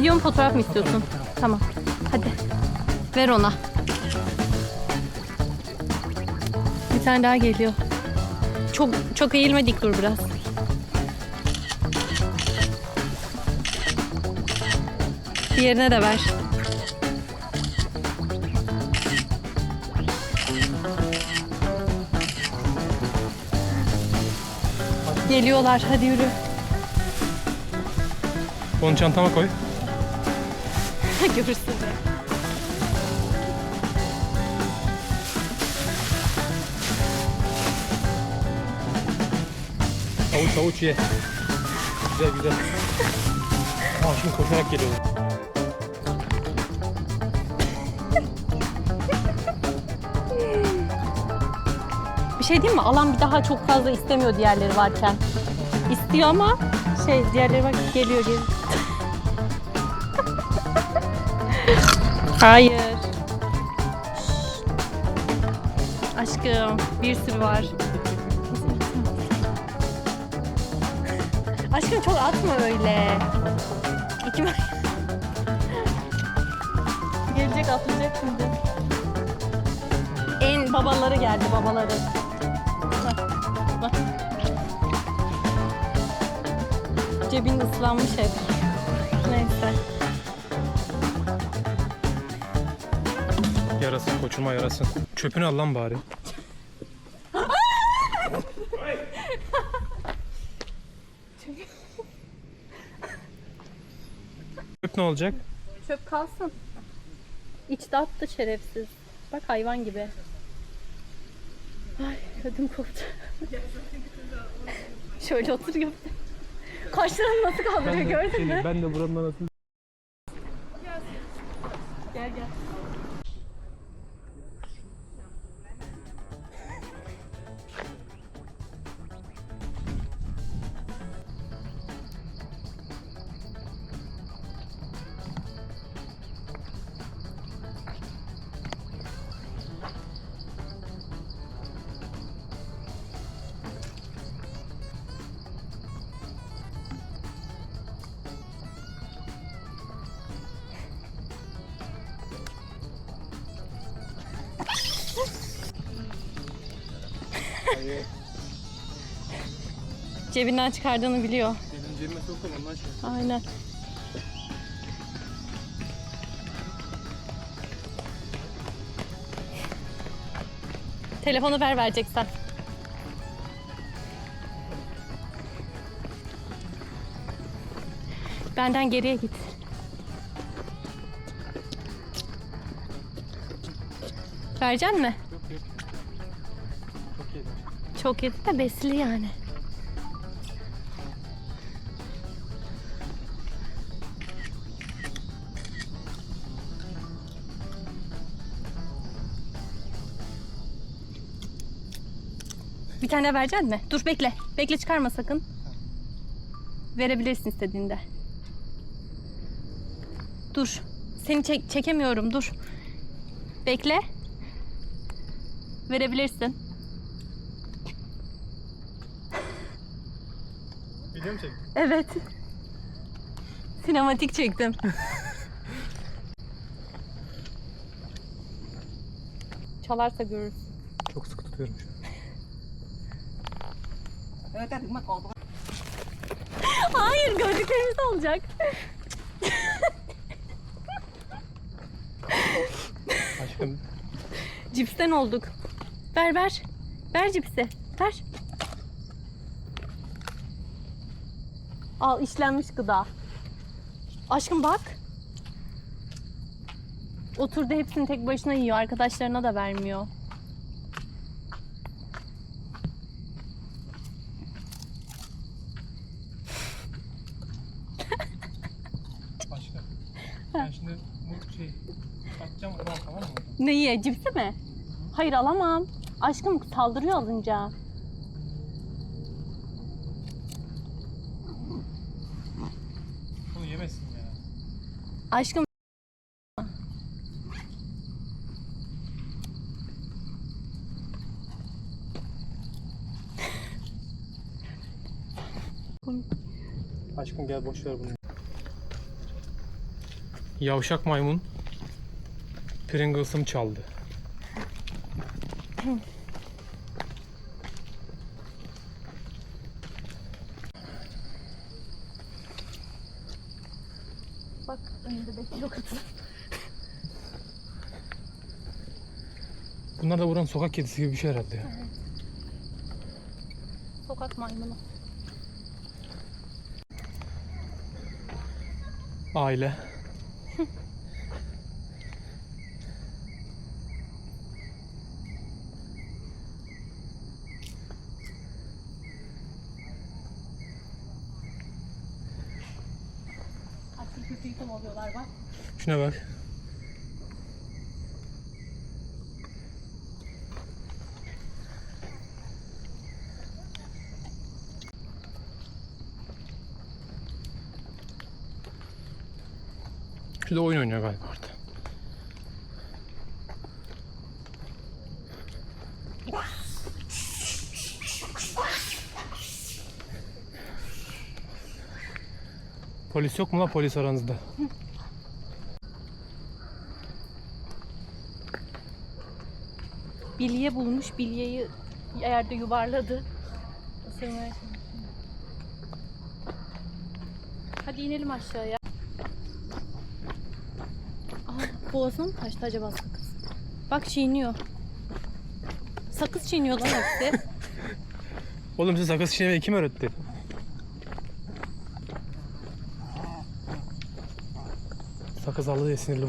Video mu fotoğraf mı istiyorsun? Tamam. Hadi. Ver ona. Bir tane daha geliyor. Çok çok eğilmedik dur biraz. Diğerine de ver. Geliyorlar. Hadi yürü. Onu çantama koy. Görürsün de. Avuç avuç ye. Güzel güzel. Aa şimdi koşarak geliyor. Bir şey diyeyim mi? Alan bir daha çok fazla istemiyor diğerleri varken. İstiyor ama şey diğerleri bak geliyor geliyor. Hayır. Aşkım bir sürü var. Aşkım çok atma öyle. İki Gelecek atlayacak şimdi. En babaları geldi babaları. Bak, bak. Cebin ıslanmış hep. Neyse. Yarasın koçuma yarasın. Çöpünü al lan bari. Çöp ne olacak? Çöp kalsın. İçte attı şerefsiz. Bak hayvan gibi. Ay ödüm koptu. Şöyle oturuyor. Kaşlarını nasıl kaldırıyor gördün mü? ben de buranın anasını Cebinden çıkardığını biliyor. Benim cebime soktum ondan şey. Aynen. Telefonu ver vereceksen. Benden geriye git. Vereceksin mi? Çok yedi de besli yani. Bir tane vereceksin mi? Dur bekle. Bekle çıkarma sakın. Verebilirsin istediğinde. Dur. Seni çek çekemiyorum. Dur. Bekle. Verebilirsin. Video mu çektin? Evet. Sinematik çektim. Çalarsa görürsün. Çok sıkı tutuyorum şu an. Hayır gördüklerimiz olacak. Aşkım Cipsten olduk. Ver ver. Ver cipsi. Ver. Al işlenmiş gıda. Aşkım bak. Oturdu hepsini tek başına yiyor. Arkadaşlarına da vermiyor. Başka. Ben şimdi bu şey atacağım ama tamam mı? Neyi? Cipsi mi? Hayır alamam. Aşkım saldırıyor alınca. Aşkım Aşkım gel boş ver bunu. Yavşak maymun Pringles'ım çaldı. Bak önünde de kilo katı. Bunlar da buranın sokak kedisi gibi bir şey herhalde ya. Sokak maymunu. Aile. Yıkım oluyorlar bak. Şuna bak. Şu da oyun oynuyor galiba orada. Polis yok mu la polis aranızda? Bilye bulmuş. Bilyeyi yerde yuvarladı. Isırmaya. Hadi inelim aşağıya. Aa, boğazına mı kaçtı acaba sakız? Bak çiğniyor. Sakız çiğniyor lan hepsi. Oğlum size sakız çiğnemeyi kim öğretti? Sakız aldı diye sinirli.